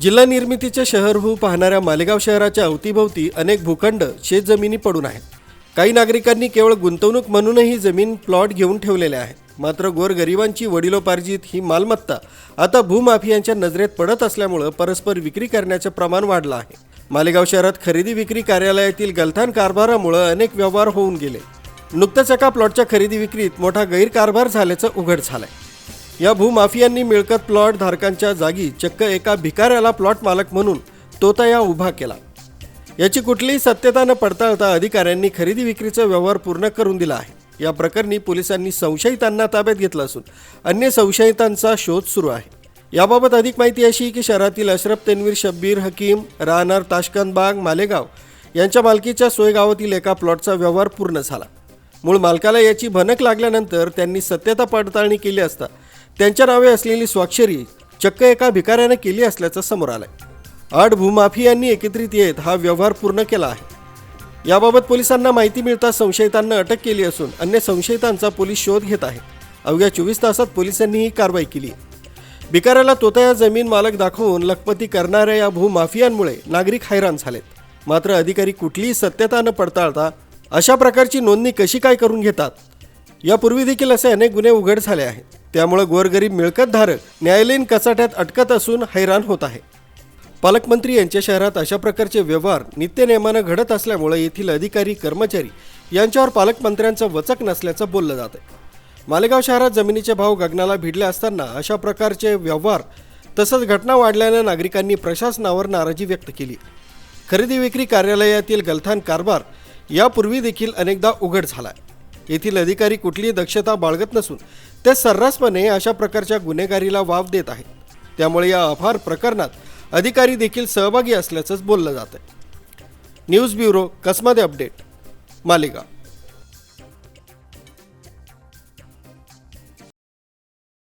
जिल्हा निर्मितीचे शहर होऊ पाहणाऱ्या मालेगाव शहराच्या अवतीभोवती अनेक भूखंड शेतजमिनी पडून आहेत. काही नागरिकांनी केवळ गुंतवणूक म्हणूनही जमीन प्लॉट घेऊन ठेवलेले आहेत. मात्र गोरगरिबांची वडिलोपार्जित ही मालमत्ता आता भूमाफियांच्या नजरेत पडत असल्यामुळं परस्पर विक्री करण्याचं प्रमाण वाढलं आहे. मालेगाव शहरात खरेदी विक्री कार्यालयातील गलथान कारभारामुळं अनेक व्यवहार होऊन गेले. नुकतंच एका प्लॉटच्या खरेदी विक्रीत मोठा गैरकारभार झाल्याचं उघड झालंय. या भूमाफियांनी मिळकत प्लॉट धारकांच्या जागी चक्क एका भिकाऱ्याला प्लॉट मालक म्हणून तोतया उभा केला. याची कुठलीही सत्यता न पडताळता अधिकाऱ्यांनी खरेदी विक्रीचा व्यवहार पूर्ण करून दिला आहे. या प्रकरणी पोलिसांनी संशयितांना ताब्यात घेतलं असून अन्य संशयितांचा शोध सुरू आहे. याबाबत अधिक माहिती अशी की शहरातील अशरफ तेनवीर शब्बीर हकीम राहणार ताशकंद बाग मालेगाव यांच्या मालकीच्या सोयगावातील एका प्लॉटचा व्यवहार पूर्ण झाला. मूळ मालकाला याची भनक लागल्यानंतर त्यांनी सत्यता पडताळणी केली असता त्यांच्या नावे असलेली स्वाक्षरी चक्क एका भिकाऱ्याने केली असल्याचं समोर आलंय. आठ भूमाफियांनी एकत्रित येत हा व्यवहार पूर्ण केला आहे. याबाबत पोलिसांना माहिती मिळताच संशयितांना अटक केली असून अन्य संशयितांचा पोलीस शोध घेत आहेत अवघ्या चोवीस तासात पोलिसांनी ही कारवाई केली भिकाऱ्याला तोतया जमीन मालक दाखवून लखपती करणाऱ्या या भूमाफियांमुळे नागरिक हैराण झालेत. मात्र अधिकारी कुठलीही सत्यता न पडताळता अशा प्रकारची नोंदणी कशी काय करून घेतात? यापूर्वी देखील असे अनेक गुन्हे उघड झाले आहेत. त्यामुळे गोरगरीब मिळकतधारक न्यायालयीन कचाट्यात अटकत असून हैराण होत आहे. पालकमंत्री यांच्या शहरात अशा प्रकारचे व्यवहार नित्यनेमानं घडत असल्यामुळे येथील अधिकारी कर्मचारी यांच्यावर पालकमंत्र्यांचं वचक नसल्याचं बोललं जात आहे. मालेगाव शहरात जमिनीचे भाव गगनाला भिडले असताना अशा प्रकारचे व्यवहार तसंच घटना वाढल्यानं नागरिकांनी प्रशासनावर नाराजी व्यक्त केली. खरेदी विक्री कार्यालयातील गलथान कारभार यापूर्वी देखील अनेकदा उघड झाला आहे येथील अधिकारी कुठलीही दक्षता बाळगत नसून ते सर्रासपणे अशा प्रकारच्या गुन्हेगारीला वाव देत आहेत. त्यामुळे या अफार प्रकरणात अधिकारी देखील सहभागी असल्याचंच बोललं जात आहे न्यूज ब्युरो कसमादे अपडेट? मालेगाव.